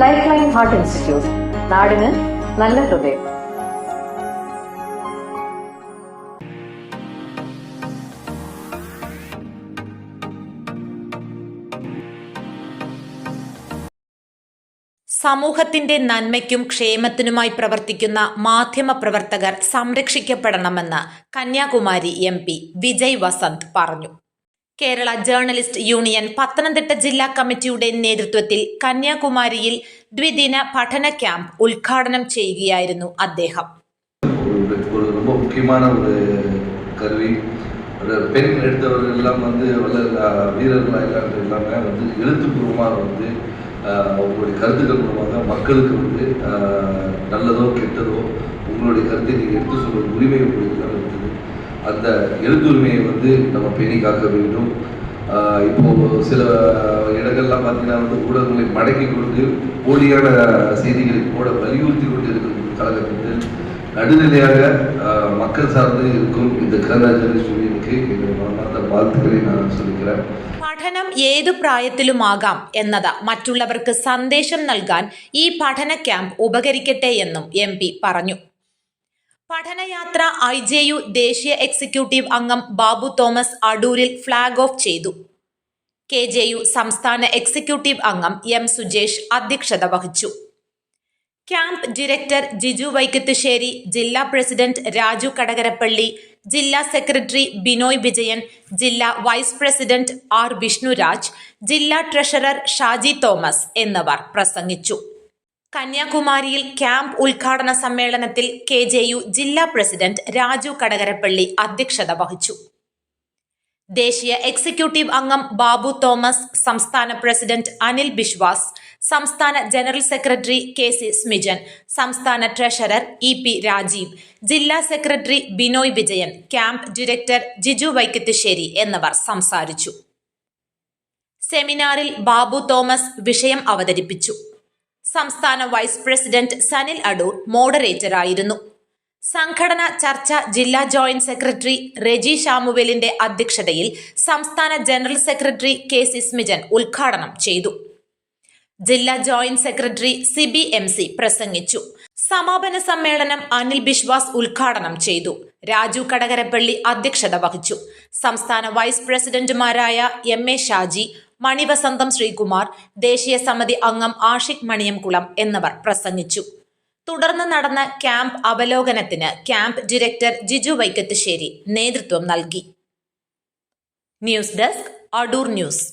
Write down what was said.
Life line heart institute നാടിന് നല്ല ഹൃദയം. സമൂഹത്തിന്റെ നന്മയ്ക്കും ക്ഷേമത്തിനുമായി പ്രവർത്തിക്കുന്ന മാധ്യമ പ്രവർത്തകർ സംരക്ഷിക്കപ്പെടണമെന്ന് കന്യാകുമാരി എം പി വിജയ് വസന്ത് പറഞ്ഞു. കേരള ജേർണലിസ്റ്റ് യൂണിയൻ പത്തനംതിട്ട ജില്ലാ കമ്മിറ്റിയുടെ നേതൃത്വത്തിൽ കന്യാകുമാരിയിൽ ദ്വിദിന പഠന ക്യാമ്പ് ഉദ്ഘാടനം ചെയ്യുകയായിരുന്നു അദ്ദേഹം கருவி பெண் எடுத்தவர்கள் எல்லாம் வந்து வல்ல வீரர்களாக இல்லாத எல்லாமே வந்து எழுத்துப்பூர்வமாக வந்து உங்களுடைய கருத்துக்கள் மூலமாக மக்களுக்கு வந்து நல்லதோ கெட்டதோ உங்களுடைய கருத்தை நீங்கள் எடுத்து சொல்கிற உரிமை உங்களுக்கு எல்லாம் இருக்குது அந்த எழுத்துரிமையை வந்து நம்ம பேணி காக்க வேண்டும் ஆஹ் இப்போ சில இடங்கள்லாம் பார்த்தீங்கன்னா வந்து ஊடகங்களை மடக்கி கொண்டு போலியான செய்திகளை போட வலியுறுத்தி கொண்டு இருக்கும் காலகட்டத்தில் நடுநிலையாக ஆஹ் மக்கள் சார்ந்து இருக்கும் இந்த கேரளா ஜெர்னலிஸ்ட் யூனியனுக்கு என்னுடைய மனமார்ந்த வாழ்த்துக்களை நான் சொல்லிக்கிறேன் പഠനം ഏതു പ്രായത്തിലുമാകാം എന്നത് മറ്റുള്ളവർക്ക് സന്ദേശം നൽകാൻ ഈ പഠന ക്യാമ്പ് ഉപകരിക്കട്ടെ എന്നും എം പി പറഞ്ഞു പഠനയാത്ര ഐ ജെ യു ദേശീയ എക്സിക്യൂട്ടീവ് അംഗം ബാബു തോമസ് അടൂരിൽ ഫ്ളാഗ് ഓഫ് ചെയ്തു. കെ ജെ യു സംസ്ഥാന എക്സിക്യൂട്ടീവ് അംഗം എം സുജേഷ് അധ്യക്ഷത വഹിച്ചു. ക്യാമ്പ് ഡയറക്ടർ ജിജു വൈക്കത്തുശ്ശേരി ജില്ലാ പ്രസിഡന്റ് രാജു കടകരപ്പള്ളി ജില്ലാ സെക്രട്ടറി ബിനോയ് വിജയൻ ജില്ലാ വൈസ് പ്രസിഡന്റ് ആർ വിഷ്ണുരാജ് ജില്ലാ ട്രഷറർ ഷാജി തോമസ് എന്നിവർ പ്രസംഗിച്ചു. കന്യാകുമാരിയിൽ ക്യാമ്പ് ഉദ്ഘാടന സമ്മേളനത്തിൽ കെ ജെ യു ജില്ലാ പ്രസിഡന്റ് രാജു കടകരപ്പള്ളി അധ്യക്ഷത വഹിച്ചു. ദേശീയ എക്സിക്യൂട്ടീവ് അംഗം ബാബു തോമസ് സംസ്ഥാന പ്രസിഡന്റ് അനിൽ ബിശ്വാസ് സംസ്ഥാന general secretary K C Smijan സംസ്ഥാന ട്രഷറർ ഇ പി രാജീവ് ജില്ലാ secretary Binoy Vijayan camp director Jiju Vaikathussery എന്നിവർ സംസാരിച്ചു. സെമിനാറിൽ ബാബു തോമസ് വിഷയം അവതരിപ്പിച്ചു. സംസ്ഥാന വൈസ് പ്രസിഡന്റ് സനിൽ അടൂർ മോഡറേറ്ററായിരുന്നു. സംഘടന ചർച്ച ജില്ലാ ജോയിന്റ് സെക്രട്ടറി റെജി ഷാമുവേലിന്റെ അധ്യക്ഷതയിൽ സംസ്ഥാന ജനറൽ സെക്രട്ടറി കെ സിസ്മിജൻ ഉദ്ഘാടനം ചെയ്തു. ജില്ലാ joint secretary Sibi M C പ്രസംഗിച്ചു. സമാപന സമ്മേളനം അനിൽ ബിശ്വാസ് ഉദ്ഘാടനം ചെയ്തു. രാജു കടകരപ്പള്ളി അധ്യക്ഷത വഹിച്ചു. സംസ്ഥാന വൈസ് പ്രസിഡന്റുമാരായ എം എ ഷാജി മണിവസന്തം ശ്രീകുമാർ ദേശീയ സമിതി അംഗം ആഷിഖ് മണിയംകുളം എന്നിവർ പ്രസംഗിച്ചു. തുടർന്ന് നടന്ന ക്യാമ്പ് അവലോകനത്തിന് ക്യാമ്പ് ഡയറക്ടർ ജിജു വൈക്കത്തുശ്ശേരി നേതൃത്വം നൽകി. News desk Adoor news.